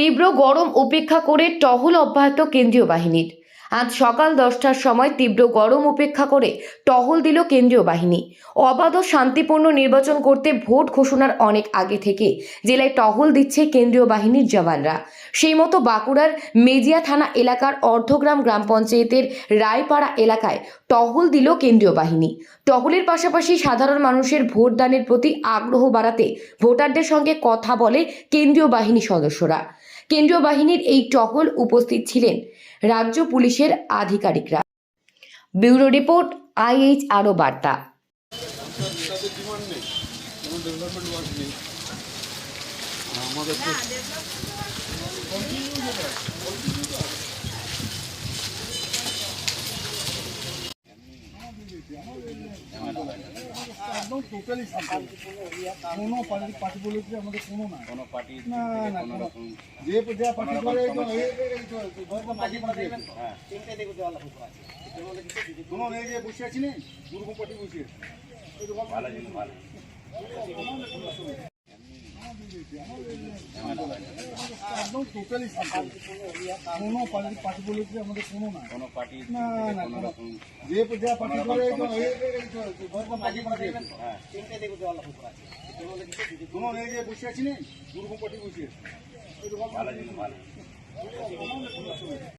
তীব্র গরম উপেক্ষা করে টহল অব্যাহত কেন্দ্রীয় বাহিনীর। আজ সকাল দশটার সময় তীব্র গরম উপেক্ষা করে টহল দিল কেন্দ্রীয় বাহিনী। অবাধ ও শান্তিপূর্ণ নির্বাচন করতে ভোট ঘোষণার অনেক আগে থেকে জেলায় টহল দিচ্ছে কেন্দ্রীয় বাহিনীর জওয়ানরা। সেই মতো বাঁকুড়ার মেজিয়া থানা এলাকার অর্ধগ্রাম গ্রাম পঞ্চায়েতের রায়পাড়া এলাকায় টহল দিল কেন্দ্রীয় বাহিনী। টহলের পাশাপাশি সাধারণ মানুষের ভোটদানের প্রতি আগ্রহ বাড়াতে ভোটারদের সঙ্গে কথা বলে কেন্দ্রীয় বাহিনী সদস্যরা। কেন্দ্রীয় বাহিনীর এই টহল উপস্থিত ছিলেন রাজ্য পুলিশের আধিকারিকরা। ব্যুরো রিপোর্ট আইএইচ আরও বার্তা। আমাদের একদম টোটালি কোনো পার্টি পার্টি বলেছে আমাদের কোনো না কোনো পার্টি না না যে যা পার্টি করে কোনো এই যে বসে আছি না দুর্গম পার্টি বসে আছে। ভালো ভালো। একদম টোটালি কোনো পার্টি পার্টি বলেছে আমাদের কোনো না কোনো পার্টি না না যে যা পার্টি করে হ্যাঁ কোনো নেই যে বসে আছি না দুর্গম পার্টি বসে আছে ভালো ভালো